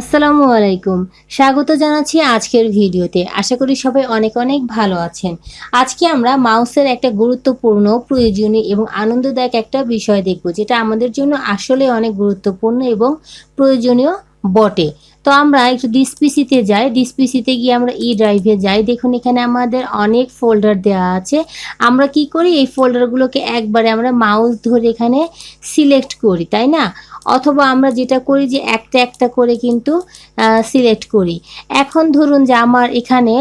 আসসালামু আলাইকুম। স্বাগত জানাচ্ছি আজকের ভিডিওতে। আশা করি সবাই অনেক অনেক ভালো আছেন। আজকে আমরা মাউসের একটা গুরুত্বপূর্ণ, প্রয়োজনীয় এবং আনন্দদায়ক একটা বিষয় দেখব, যেটা আমাদের জন্য আসলে অনেক গুরুত্বপূর্ণ এবং প্রয়োজনীয় বটে। তো আমরা একটু ডিসপিসিতে যাই। ডিসপিসিতে গিয়ে আমরা ই ড্রাইভে যাই। দেখুন, এখানে আমাদের অনেক ফোল্ডার দেওয়া আছে। আমরা কি করি? এই ফোল্ডারগুলোকে একবারে আমরা মাউস ধরে এখানে সিলেক্ট করি, তাই না? অথবা আমরা যেটা করি যে একটা একটা করে কিন্তু সিলেক্ট করি। এখন ধরুন যে আমার এখানে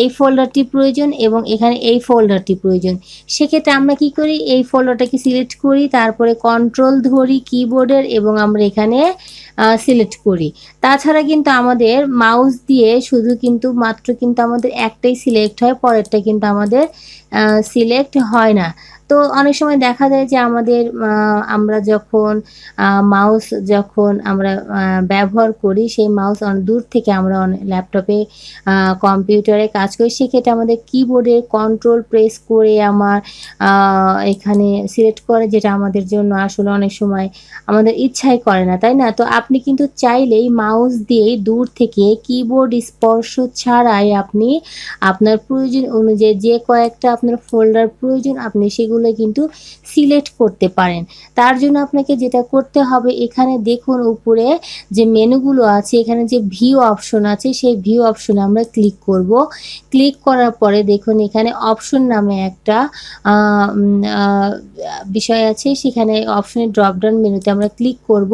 এই ফোল্ডারটি প্রয়োজন এবং এখানে এই ফোল্ডারটি প্রয়োজন। সেক্ষেত্রে আমরা কি করি? এই ফোল্ডারটাকে সিলেক্ট করি, তারপরে কন্ট্রোল ধরি কিবোর্ডের এবং আমরা এখানে সিলেক্ট করি। তাছাড়া কিন্তু আমাদের মাউস দিয়ে শুধু কিন্তু মাত্র কিন্তু আমাদের একটাই সিলেক্ট হয়, পরেরটা কিন্তু আমাদের সিলেক্ট হয় না। তো অনেক সময় দেখা যায় যে আমাদের আমরা যখন মাউস যখন আমরা ব্যবহার করি, সেই মাউস অনেক দূর থেকে আমরা ল্যাপটপে কম্পিউটারে কাজ করি, সেক্ষেত্রে আমাদের কিবোর্ডে কন্ট্রোল প্রেস করে আমার এখানে সিলেক্ট করে, যেটা আমাদের জন্য আসলে অনেক সময় আমাদের ইচ্ছাই করে না, তাই না? তো আপনি কিন্তু চাইলেই মাউস দিয়েই দূর থেকে কিবোর্ড স্পর্শ ছাড়াই আপনি আপনার প্রয়োজন অনুযায়ী যে কয়েকটা আপনার ফোল্ডার প্রয়োজন, আপনি সেগুলো কিন্তু সিলেক্ট করতে পারেন। তার জন্য আপনাকে যেটা করতে হবে, এখানে দেখুন উপরে যে মেনুগুলো আছে, এখানে যে ভিউ অপশন আছে, সেই ভিউ অপশনে আমরা ক্লিক করব। ক্লিক করার পরে দেখুন এখানে অপশন নামে একটা বিষয় আছে, সেখানে অপশনের ড্রপডাউন মেনুতে আমরা ক্লিক করব।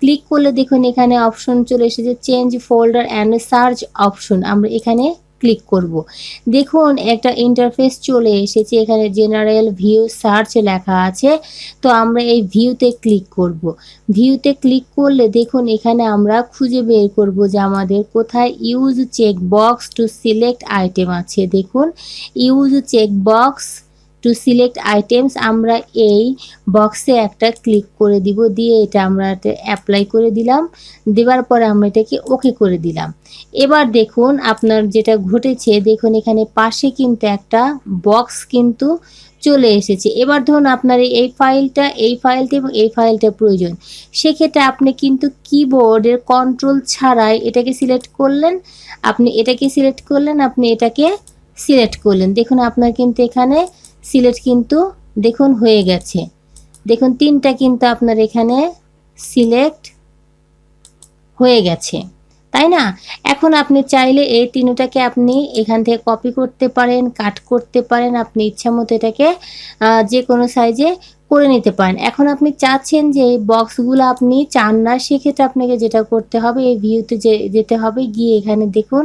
ক্লিক করলে দেখুন এখানে অপশন চলে এসেছে change folder and search option আমরা এখানে ক্লিক করব। দেখুন, একটা ইন্টারফেস চলে এসেছে, এখানে জেনারেল ভিউ সার্চ লেখা আছে। তো আমরা এই ভিউতে ক্লিক করব। ভিউতে ক্লিক করলে দেখুন, এখানে আমরা খুঁজে বের করব যে আমাদের কোথায় use check box to select item আছে। দেখুন use check box to select items আমরা এই বক্সে একটা ক্লিক করে দিব, দিয়ে এটা আমরা অ্যাপ্লাই করে দিলাম। দেওয়ার পরে আমরা এটাকে ওকে করে দিলাম। এবার দেখুন, আপনার যেটা ঘটেছে, দেখুন এখানে পাশে কিন্তু একটা বক্স কিন্তু চলে এসেছে। এবার ধরুন আপনার এই- ফাইলটা এই ফাইলটা এবং এই ফাইলটা প্রয়োজন। সেক্ষেত্রে আপনি কিন্তু কিবোর্ডের কন্ট্রোল ছাড়াই এটাকে সিলেক্ট করলেন। আপনি এটাকে সিলেক্ট করলেন, আপনি এটাকে সিলেক্ট করলেন। দেখুন, আপনার কিন্তু এখানে সিলেক্ট কিন্তু দেখুন হয়ে গেছে। দেখুন, তিনটা কিন্তু আপনার এখানে সিলেক্ট হয়ে গেছে। তাই না? এখন আপনি চাইলে এই তিনটাকে আপনি এখান থেকে কপি করতে পারেন কাট করতে পারেন। আপনি ইচ্ছা মতো এটাকে যে কোনো সাইজে করে নিতে পারেন। এখন আপনি চাচ্ছেন যে বক্সগুলো আপনি চান না, সেক্ষেত্রে আপনাকে যেটা করতে হবে, এই ভিউতে যেতে হবে, গিয়ে এখানে দেখুন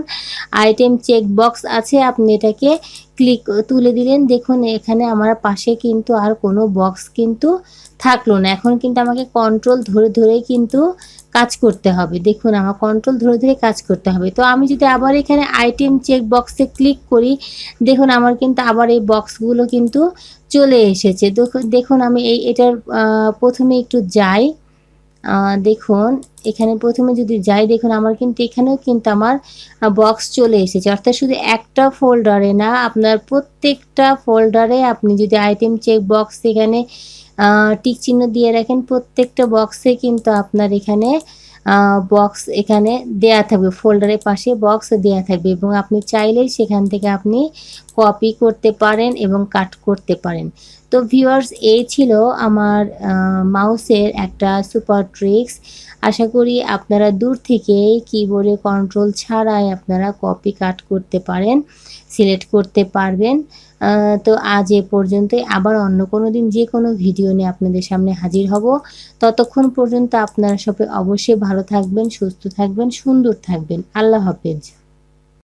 আইটেম চেক বক্স আছে, আপনি এটাকে ক্লিক তুলে দিলেন। দেখুন এখানে আমার পাশে কিন্তু আর কোনো বক্স কিন্তু থাকল না। এখন কিন্তু আমাকে কন্ট্রোল ধরে ধরেই কিন্তু কাজ করতে হবে। দেখুন, আমার কন্ট্রোল ধরে ধরে কাজ করতে হবে। তো আমি যদি আবার এখানে আইটেম চেক বক্সে ক্লিক করি, দেখুন, আমার কিন্তু আবার এই বক্সগুলো কিন্তু চলে এসেছে। দেখুন- আমি এই, এটার প্রথমে একটু যাই। দেখুন, এখানে প্রথমে যদি যাই, দেখুন আমার কিন্তু এখানেও কিন্তু আমার বক্স চলে এসেছে। অর্থাৎ শুধু একটা ফোল্ডারে না, আপনার প্রত্যেকটা ফোল্ডারে আপনি যদি আইটেম চেক বক্স এখানে টিক চিহ্ন দিয়ে রাখেন, প্রত্যেকটা বক্সে কিন্তু আপনার এখানে বক্স এখানে দেয়া থাকবে ফোল্ডারের পাশে বক্স দেয়া থাকবে এবং আপনি চাইলেই সেখান থেকে আপনি কপি করতে পারেন এবং কাট করতে পারেন। তো ভিউয়ার্স এই ছিল আমার মাউসের একটা সুপার ট্রিক্স আশা করি আপনারা দূর থেকে কিবোর্ডে কন্ট্রোল ছাড়াই আপনারা কপি কাট করতে পারেন সিলেক্ট করতে পারবেন। তো আজ এ পর্যন্তই। আবার অন্য কোনো দিন যে কোনো ভিডিও নিয়ে আপনাদের সামনে হাজির হব। ততক্ষণ পর্যন্ত আপনারা সবাই অবশ্যই ভালো থাকবেন, সুস্থ থাকবেন, সুন্দর থাকবেন। আল্লাহ হাফেজ।